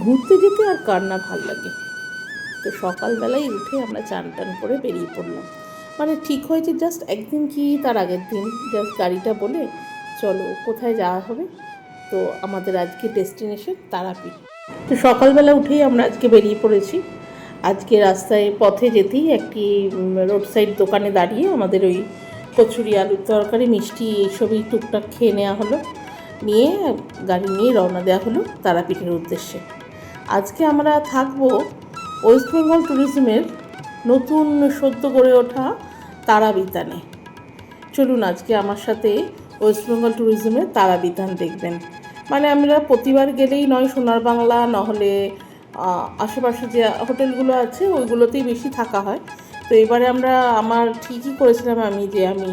ঘুরতে যেতে আর কার না ভালো লাগে। তো সকালবেলায় উঠে আমরা চান টান করে বেরিয়ে পড়লাম। মানে ঠিক হয়েছে জাস্ট একদিন কি তার আগের দিন। জাস্ট গাড়িটা বলে, চলো, কোথায় যাওয়া হবে? তো আমাদের আজকে ডেস্টিনেশন তারাপীঠ। তো সকালবেলা উঠেই আমরা আজকে বেরিয়ে পড়েছি। আজকে রাস্তায় পথে যেতেই একটি রোড সাইড দোকানে দাঁড়িয়ে আমাদের ওই কচুরি, আলুর তরকারি, মিষ্টি, এইসবই টুকটাক খেয়ে নেওয়া হলো। নিয়ে, গাড়ি নিয়ে রওনা দেওয়া হলো তারাপীঠের উদ্দেশ্যে। আজকে আমরা থাকব ওয়েস্ট বেঙ্গল ট্যুরিজমের নতুন সদ্য গড়ে ওঠা তারাবিতানে। চলুন আজকে আমার সাথে ওয়েস্ট বেঙ্গল ট্যুরিজমের তারাবিতান দেখবেন। মানে আমরা প্রতিবার গেলেই নয় সোনার বাংলা, নহলে আশেপাশে যে হোটেলগুলো আছে ওইগুলোতেই বেশি থাকা হয়। তো এবারে আমরা, আমার ঠিকই করেছিলাম আমি যে আমি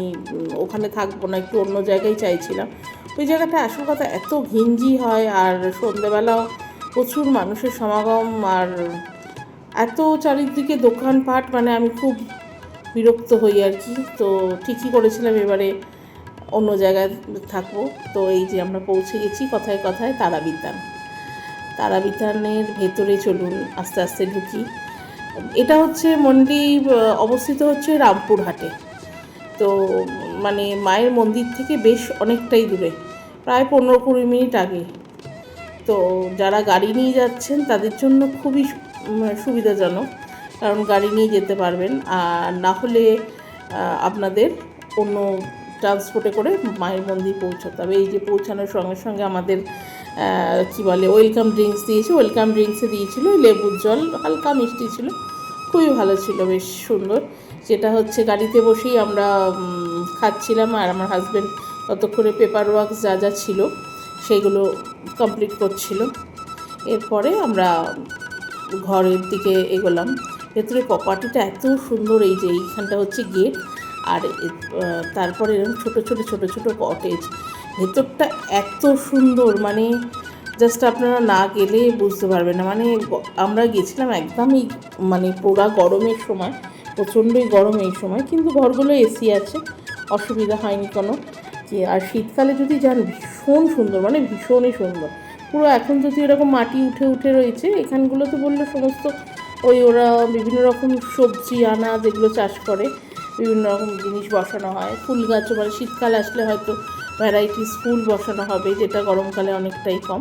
ওখানে থাকব না, একটু অন্য জায়গায় চাইছিলাম। ওই জায়গাটা আসল কথা এত ঘিঞ্জি হয় আর সন্ধেবেলা প্রচুর মানুষের সমাগম আর এত চারিদিকে দোকানপাট মানে আমি খুব বিরক্ত হই আর কি। তো ঠিকই করেছিলাম এবারে অন্য জায়গায় থাকব। তো এই যে আমরা পৌঁছে গেছি কথায় কথায় তারাবিতান। তারাবিতানের ভেতরে চলুন আস্তে আস্তে ঢুকি। এটা হচ্ছে আহ, অবস্থিত হচ্ছে রামপুরহাটে। তো মানে মায়ের মন্দির থেকে বেশ অনেকটাই দূরে। প্রায় পনেরো কুড়ি মিনিট আগে। তো যারা গাড়ি নিয়ে যাচ্ছেন, তাদের জন্য খুবই সুবিধাজনক। কারণ গাড়ি নিয়ে যেতে পারবেন। আর না হলে আপনাদের অন্য ট্রান্সপোর্টে করে মায়ের মন্দির পৌঁছতে হবে। এই যে পৌঁছানোর সঙ্গে সঙ্গে আমাদের কি বলে, ওয়েলকাম ড্রিঙ্কস দিয়েছে। ওয়েলকাম ড্রিঙ্কসে দিয়েছিল লেবুর জল, হালকা মিষ্টি ছিল। খুবই ভালো ছিল, বেশ সুন্দর। যেটা হচ্ছে, গাড়িতে বসেই আমরা খাচ্ছিলাম। আর আমার হাজব্যান্ড ততক্ষণে পেপার ওয়ার্কস যা যা ছিল সেগুলো কমপ্লিট করছিল। এরপরে আমরা ঘরের দিকে এগোলাম। ভেতরে প্রপার্টিটা এত সুন্দর এই যে এইখানটা হচ্ছে গেট আর তারপরে এরকম ছোটো ছোটো ছোটো ছোটো কটেজ ভেতরটা এত সুন্দর মানে জাস্ট আপনারা না গেলে বুঝতে পারবেন না। মানে আমরা গেছিলাম একদমই মানে পোড়া গরমের সময়, প্রচণ্ডই গরম এই সময়, কিন্তু ঘরগুলো এসি আছে, অসুবিধা হয়নি কোনো। যে, আর শীতকালে যদি যান, ভীষণ সুন্দর মানে ভীষণই সুন্দর। পুরো এখন যদি এরকম মাটি উঠে উঠে রয়েছে, এখানগুলো তো বললে সমস্ত ওই ওরা বিভিন্ন রকম সবজি আনা, যেগুলো চাষ করে, বিভিন্ন রকম জিনিস বসানো হয়। ফুল গাছও মানে শীতকাল আসলে হয়তো ভ্যারাইটিস ফুল বসানো হবে, যেটা গরমকালে অনেকটাই কম।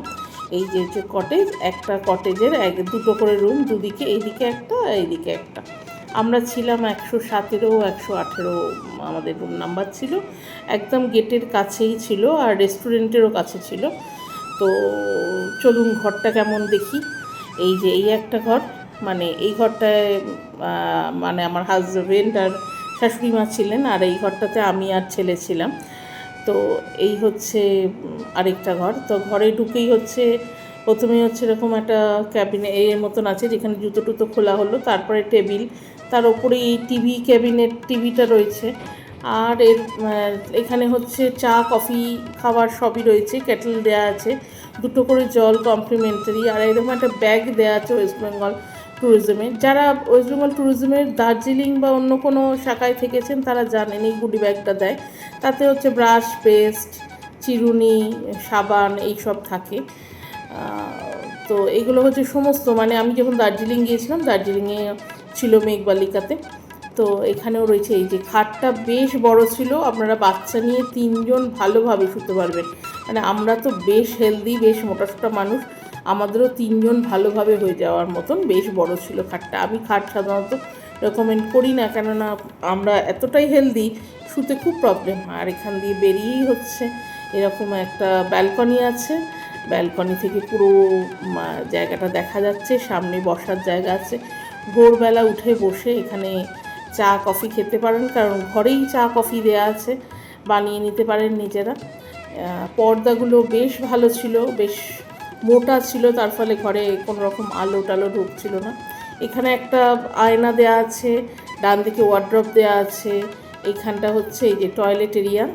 এই যে যে কটেজ একটা কটেজের এক, দুটো করে রুম দুদিকে, এইদিকে একটা এইদিকে একটা। আমরা ছিলাম একশো সতেরো, একশো আঠেরো, আমাদের রুম নাম্বার ছিল। একদম গেটের কাছেই ছিল আর রেস্টুরেন্টেরও কাছে ছিল। তো চলুন ঘরটা কেমন দেখি। এই যে এই একটা ঘর মানে এই ঘরটায় মানে আমার হাজবেন্ড আর শাশুড়ি মা ছিলেন আর এই ঘরটাতে আমি আর ছেলে ছিলাম। তো এই হচ্ছে আরেকটা ঘর। তো ঘরে ঢুকেই হচ্ছে প্রথমে হচ্ছে এরকম একটা ক্যাবিনে এর মতন আছে, যেখানে জুতো টুতো খোলা হলো, তারপরে টেবিল, তার উপরে এই টিভি ক্যাবিনেট টিভিটা রয়েছে। আর এর এখানে হচ্ছে চা, কফি, খাবার সবই রয়েছে, কেটল দেওয়া আছে, দুটো করে জল কমপ্লিমেন্টারি, আর এরকম একটা ব্যাগ দেওয়া আছে ওয়েস্ট বেঙ্গল ট্যুরিজমের যারা ওয়েস্ট বেঙ্গল ট্যুরিজমের দার্জিলিং বা অন্য কোনো শাখায় থেকেছেন, তারা জানেন এই গুডি ব্যাগটা দেয়। তাতে হচ্ছে ব্রাশ, পেস্ট, চিরুনি, সাবান, এইসব থাকে। তো এগুলো হচ্ছে সমস্ত মানে আমি যখন দার্জিলিং গিয়েছিলাম, দার্জিলিংয়ে ছিল মেঘবালিকাতে। তো এখানেও রয়েছে এই যে খাটটা বেশ বড় ছিল, আপনারা বাচ্চা নিয়ে তিনজন ভালোভাবে শুতে পারবেন। মানে আমরা তো বেশ হেলদি বেশ মোটাসোটা মানুষ, আমাদেরও তিনজন ভালোভাবে হয়ে যাওয়ার মতন বেশ বড় ছিল খাটটা। আমি খাট সাধারণত রেকমেন্ড করি না, কেননা আমরা এতটাই হেলদি শুতে খুব প্রবলেম হয় আর এখান দিয়ে বেরিয়েই হচ্ছে, এরকম একটা ব্যালকনি আছে। ব্যালকনি থেকে পুরো জায়গাটা দেখা যাচ্ছে, সামনে বসার জায়গা আছে। ভোরবেলা উঠে বসে এখানে চা, কফি খেতে পারেন, কারণ ঘরেই চা, কফি দেওয়া আছে, বানিয়ে নিতে পারেন নিজেরা। পর্দাগুলো বেশ ভালো ছিল, বেশ মোটা ছিল, তার ফলে ঘরে কোনো রকম আলো টালো ঢুকছিল না। এখানে একটা আয়না দেওয়া আছে, ডান দিকে ওয়ার্ড্রপ দেওয়া আছে এইখানটা হচ্ছে এই যে টয়লেট এরিয়া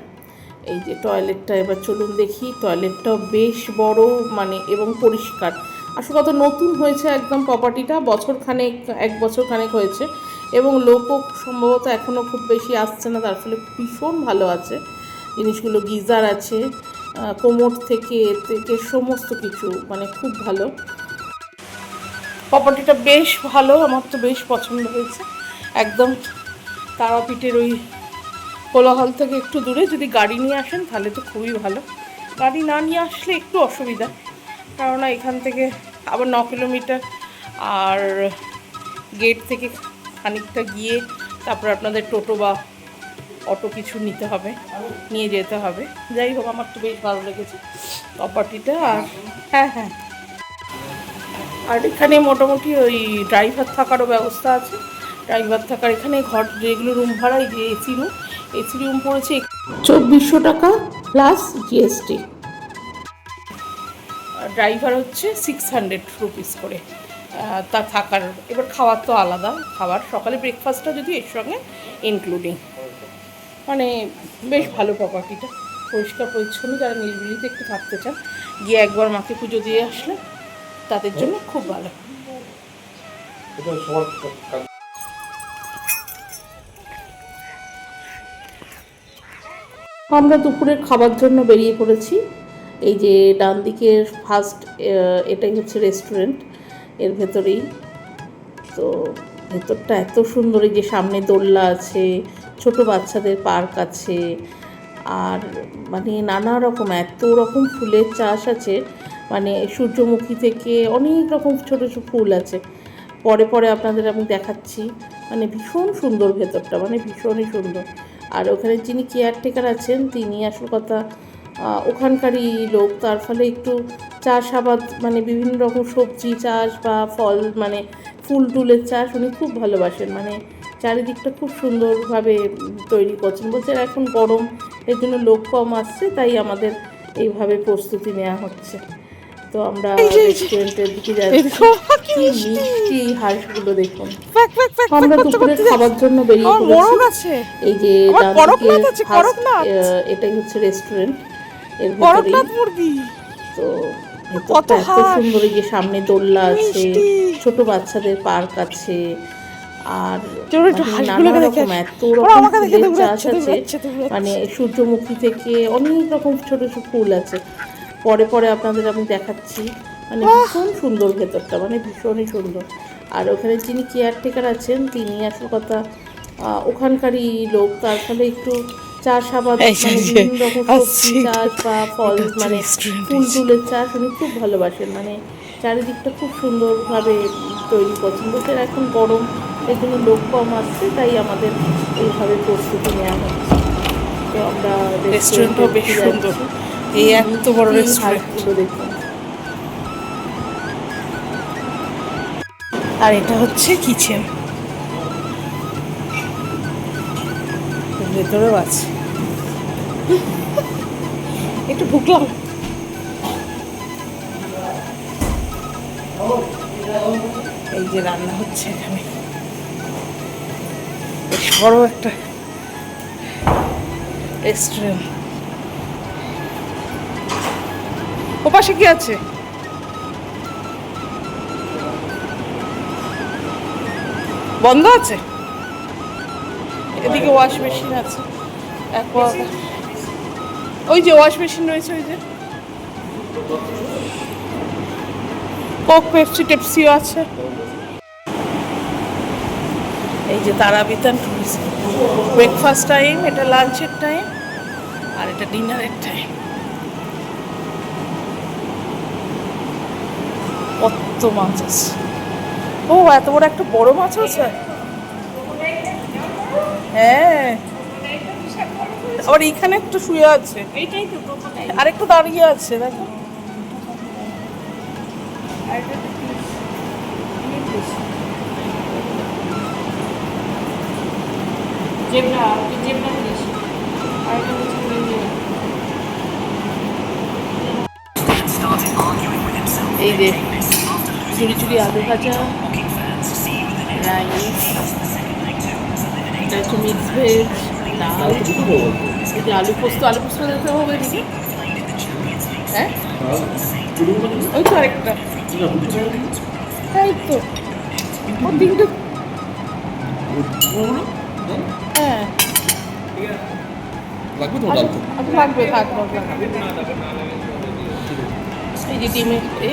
এই যে টয়লেটটা এবার চলুন দেখি টয়লেটটাও বেশ বড় মানে এবং পরিষ্কার। আসলে কত নতুন হয়েছে একদম প্রপার্টিটা বছর খানেক, এক বছর খানেক হয়েছে, এবং লোকও সম্ভবত এখনও খুব বেশি আসছে না, তার ফলে ভীষণ ভালো আছে। জিনিসগুলো গিজার আছে কোমর থেকে থেকে সমস্ত কিছু মানে খুব ভালো। প্রপার্টিটা বেশ ভালো, আমার তো বেশ পছন্দ হয়েছে। একদম তারাপীঠের ওই কোলাহল থেকে একটু দূরে যদি গাড়ি নিয়ে আসেন তাহলে তো খুবই ভালো। গাড়ি না নিয়ে আসলে একটু অসুবিধা। কেননা এখান থেকে আবার ন কিলোমিটার আর গেট থেকে খানিকটা গিয়ে তারপর আপনাদের টোটো বা অটো কিছু নিতে হবে, নিয়ে যেতে হবে। যাই হোক, আমার তো বেশ ভালো লেগেছে প্রপার্টিটা আর হ্যাঁ হ্যাঁ। আর এখানে মোটামুটি ওই ড্রাইভার থাকারও ব্যবস্থা আছে। ড্রাইভার থাকার এখানে ঘর, যেগুলো রুম ভাড়া এই যে এসি রুম এসি রুম পড়েছে চব্বিশশো টাকা প্লাস জিএসটি ড্রাইভার হচ্ছে সিক্স হান্ড্রেড রুপিস করে। তার থাকার, এবার খাওয়ার তো আলাদা, খাবার। সকালে ব্রেকফাস্টটা যদি এর সঙ্গে ইনক্লুডিং মানে বেশ ভালো প্রপার্টিটা পরিষ্কার, পরিচ্ছন্ন, যারা নির্বিলিতে একটু থাকতে চান, গিয়ে একবার মাকে পুজো দিয়ে আসলে তাদের জন্য খুব ভালো। আমরা দুপুরের খাবার জন্য বেরিয়ে পড়েছি। এই যে ডান দিকের ফার্স্ট এটাই হচ্ছে রেস্টুরেন্টের ভেতরেই। তো ভেতরটা এত সুন্দর, এই যে সামনে দোলনা আছে, ছোট বাচ্চাদের পার্ক আছে, আর মানে নানা রকম, এত রকম ফুলের চাষ আছে। মানে সূর্যমুখী থেকে অনেক রকম ছোট ছোট ফুল আছে। পরে পরে আপনাদের আমি দেখাচ্ছি। মানে ভীষণ সুন্দর ভেতরটা মানে ভীষণই সুন্দর। আর ওখানে যিনি কেয়ারটেকার আছেন, তিনি আসল কথা ওখানকারই লোক। তার ফলে একটু চাষাবাদ মানে বিভিন্ন রকম সবজি চাষ বা ফল মানে ফুল টুলের চাষ উনি খুব ভালোবাসেন। মানে চারিদিকটা খুব সুন্দরভাবে তৈরি করছেন। বলছেন এখন গরম, এর জন্য লোক কম আসছে, তাই আমাদের এইভাবে প্রস্তুতি নেওয়া হচ্ছে। তো আমরা রেস্টুরেন্টের দিকে যাচ্ছি। কি মিষ্টি। হাঁসগুলো দেখুন। আমরা দুপুরে খাবার জন্য বেরিয়ে পড়েছি। এই যে এটাই হচ্ছে রেস্টুরেন্টের ভেতরেই। তো কত এত সুন্দর এই যে সামনে দোলনা আছে ছোট বাচ্চাদের পার্ক আছে। আর মানে হাঁসগুলোকে নানা রকম এত রকম ফুলের চাষ আছে। মানে সূর্যমুখী থেকে অনেক রকম ছোট ছোট ফুল আছে। পরে পরে আপনাদের আমি দেখাচ্ছি। মানে ভীষণ সুন্দর ভেতরটা মানে ভীষণই সুন্দর। আর ওখানে যিনি কেয়ারটেকার আছেন তিনি আসল কথা ওখানকারই লোক তার ফলে একটু চাষ আবাদ এই যে, মানে বিভিন্ন রকম সবজি চাষ বা ফল মানে ফুল টুলের চাষ উনি খুব ভালোবাসেন মানে চারিদিকটা খুব সুন্দরভাবে তৈরি করছেন। বলছেন এখন গরম জন্য লোক কম আসছে তাই আমাদের এইভাবে প্রস্তুতি নেওয়া হচ্ছে। তো আমরা রেস্টুরেন্টটাও বেশ সুন্দর। এই এত বড় রেস্টুরেন্ট। আর এটা হচ্ছে কিচেন ভেতরেও আছে। একটু ঢুকলাম। এই যে রান্না হচ্ছে এখানে। বড় একটা রেস্টুরেন্ট ও পাশে কি আছে? বন্ধ আছে? এদিকে ওয়াশ মেশিন আছে। ওই যে ওয়াশ মেশিন রয়েছে ওই যে। কোক, পেপসি, টেপসিও আছে। এই যে তারাবিতান টুরিজম ব্রেকফাস্ট টাইম, এটা লাঞ্চের টাইম, আর এটা ডিনারের টাইম। কত মাছ আছে। ও এত বড় একটা বড় মাছ আছে? হ্যাঁ। আবার এইখানে একটা শুয়ে আছে। এইটাই তো টোটোটাই আর একটু দাঁড়িয়ে আছে দেখো। এই যে। চুরি চুরি আলু ভাজা রাইস এটা হচ্ছে মিক্স ভেজ ডাল যে আলু পোস্ত আলু পোস্ত দিতে হবে দিদি হ্যাঁ ওই তো আরেকটা এই তো ও তিনটে হ্যাঁ লাগবে তো আচ্ছা, লাগবে এ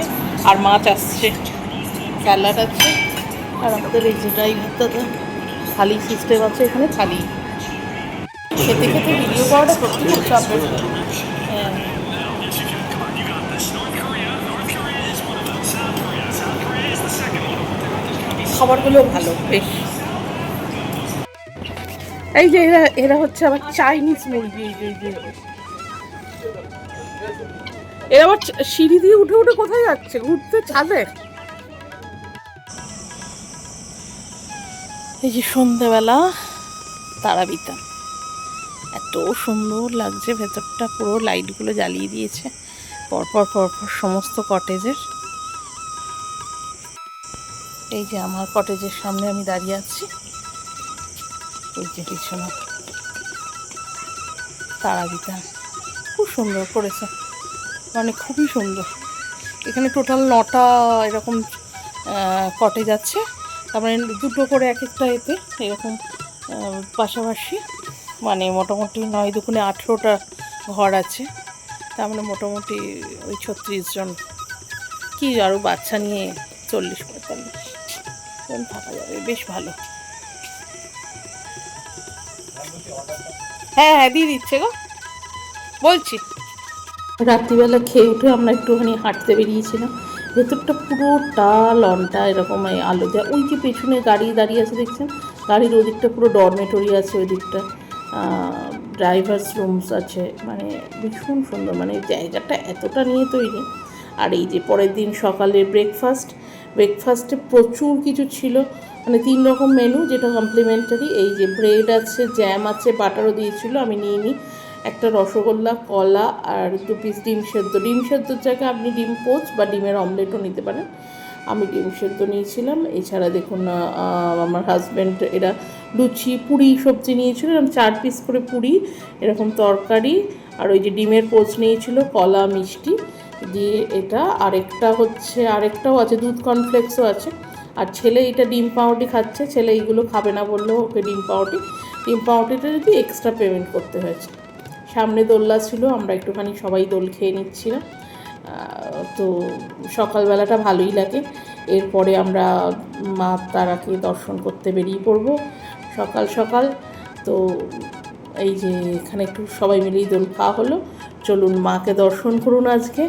আর মাছ আসছে। স্যালাড আছে। আর আমাদের এই যে দাদা, থালি সিস্টেম আছে এখানে, থালি। খেতে খেতে ভিডিও করাটা সত্যি খুব চাপের হ্যাঁ। খাবারগুলো ভালো, বেশ। এই যে এরা এরা হচ্ছে আবার চাইনিজ মুরগি এই যে। এরা আবার সিঁড়ি দিয়ে উঠে উঠে কোথায় যাচ্ছে? ঘুরতে ছাদে? এই যে সন্ধেবেলা তারাবিতা এত সুন্দর লাগছে, ভেতরটা পুরো লাইটগুলো জ্বালিয়ে দিয়েছে। পরপর পরপর সমস্ত কটেজের এই যে আমার কটেজের সামনে আমি দাঁড়িয়ে আছি। এই যে পিছনে। তারাবিতা খুব সুন্দর করেছে। মানে খুবই সুন্দর। এখানে টোটাল নটা এরকম কটেজ আছে। তারপরে দুটো করে এক একটা এতে এরকম পাশাপাশি মানে মোটামুটি নয় দুগুণে আঠেরোটা ঘর আছে। তার মানে মোটামুটি ওই ছত্রিশ জন। কি আরও বাচ্চা নিয়ে চল্লিশ, পঁয়তাল্লিশ। জন থাকা যাবে, বেশ ভালো। হ্যাঁ হ্যাঁ দিয়ে দিচ্ছে গো। বলছি। রাত্রিবেলা খেয়ে উঠে আমরা একটুখানি হাঁটতে বেরিয়েছিলাম। ভেতরটা পুরোটা লনটা এরকম আলো দেওয়া ওই যে পেছনে গাড়ি দাঁড়িয়ে আছে দেখছেন? গাড়ির ওদিকটা পুরো ডরমেটরি আছে ওই দিকটা ড্রাইভার্স রুমস আছে। মানে ভীষণ সুন্দর। মানে জায়গাটা এতটা নিয়ে তৈরি। আর এই যে পরের দিন সকালে ব্রেকফাস্ট ব্রেকফাস্টে প্রচুর কিছু ছিল। মানে তিন রকম মেনু যেটা কমপ্লিমেন্টারি এই যে ব্রেড আছে জ্যাম আছে বাটারও দিয়েছিল। আমি নিয়ে নিই। একটা রসগোল্লা, কলা আর দু পিস ডিম সেদ্ধ। ডিম সেদ্ধর জায়গায় আপনি ডিম পোচ বা ডিমের অমলেটও নিতে পারেন। আমি ডিম সেদ্ধ নিয়েছিলাম। এছাড়া দেখুন আমার হাজব্যান্ড এরা লুচি, পুরি সবজি নিয়েছিল। চার পিস করে পুরি, এরকম তরকারি আর ওই যে ডিমের পোচ নিয়েছিল, কলা, মিষ্টি দিয়ে এটা। আরেকটা হচ্ছে, আরেকটাও আছে, দুধ কর্নফ্লেক্সও আছে। আর ছেলে এটা ডিম পাউরুটি খাচ্ছে, ছেলে এইগুলো খাবে না বললেও ওকে ডিম পাউরুটি। ডিম পাউরুটিটা যদি এক্সট্রা পেমেন্ট করতে হয়েছে সামনে দোলনা ছিল, আমরা একটুখানি সবাই দোল খেয়ে নিচ্ছিলাম তো সকালবেলাটা ভালোই লাগে। এরপরে আমরা মা তারাকে দর্শন করতে বেরিয়ে পড়ব সকাল সকাল। তো এই যে এখানে একটু সবাই মিলেই দোল খাওয়া হলো। চলুন মাকে দর্শন করুন আজকে।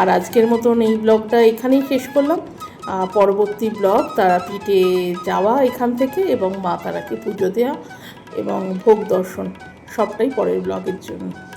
আর আজকের মতন এই ব্লগটা এখানেই শেষ করলাম। পরবর্তী ব্লগ তারাপীঠে যাওয়া এখান থেকে এবং মা তারাকে পুজো দেওয়া এবং ভোগ দর্শন। সবটাই পরের ব্লগের জন্য।